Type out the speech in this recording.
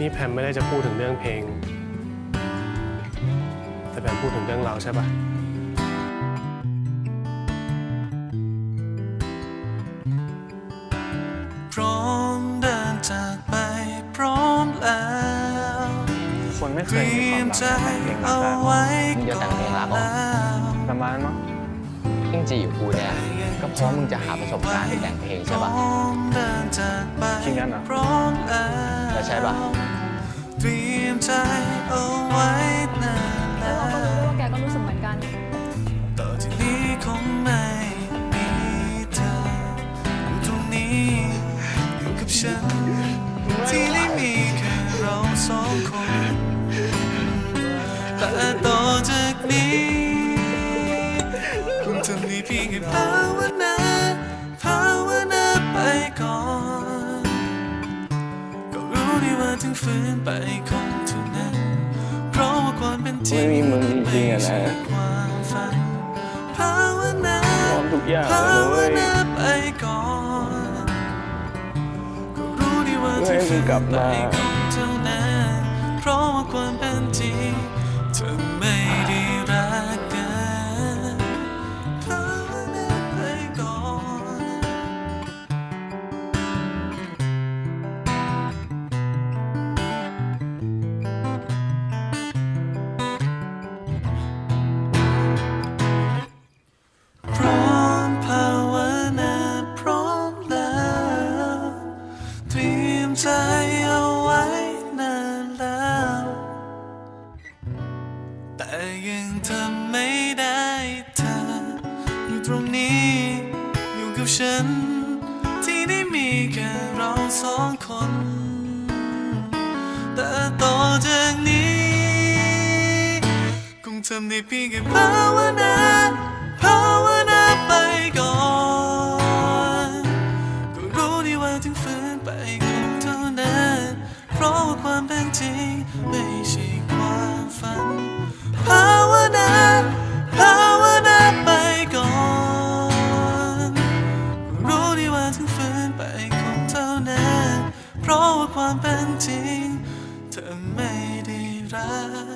นี่แพมไม่ได้จะพูดถึงเรื่องเพลง แต่แพมพูดถึงเรื่องเราใช่ปะพร้อมเดินจากไปพร้อมแล้วคนไม่เตเคยรีมีคยวามมรักใจแต่งเพลงรัเอากแบบไว้มึงจะก่แต่งเพลงรักเหรอแล้วประมาณมั้งยิ่งจีอยู่กูเนี่ย ก็เพราะมึงจะหาประสบการณ์ที่แต่งเพลงใช่ปะพร้อมเดินจากไปจริงงั้นเหรอพร้อมแล้วแล้วใช่ปะเตรียมใจเอาไว้นานแล้แล้วเราก็รู้วว่าแกก็รู้สึกเหมือนกันต่อจากนี้คงไม่มีเธออยู่ตรงนี้อยู่กับฉันที่ได้มีแค่เราสองคนแต่ต่ ทำได้เพียงแค่ภาวนาภาวนาไปก่อน ก็รู้ดีว่าถึงฝืนไปคงเท่านั้น เพราะว่าความเป็นจริงไม่มีมึงจริงๆอะนะไม่ใช่ความฝันภาวนา พร้อมทุกอย่างภาเลวยนาไปก่อนก็รู้ดีว่าเพื่อที่ให้มึฝืงนกลับไปมาคงเท่านั้นเพราะว่าความเป็นจริงเธอไม่ได้รักกัน ใจเอาไว้นานแล้ว แต่ยังทำไม่ได้เธออยู่ตรงนี้ อยู่กับฉัน ที่ได้มีแค่เราสองคน แต่ต่อจากนี้คงทำได้เพียงแค่ภาวนาภาวนาไปก่อน ก็รู้ดีว่าถึงฝืนไปคงเท่านั้น เพราะว่าความเป็นจริงไม่ใช่ความฝันภาวนาภาวนาไปก่อน รู้ดีว่าถึงฝืนไปคงเท่านั้น เพราะว่าความเป็นจริงเธอไม่ได้รัก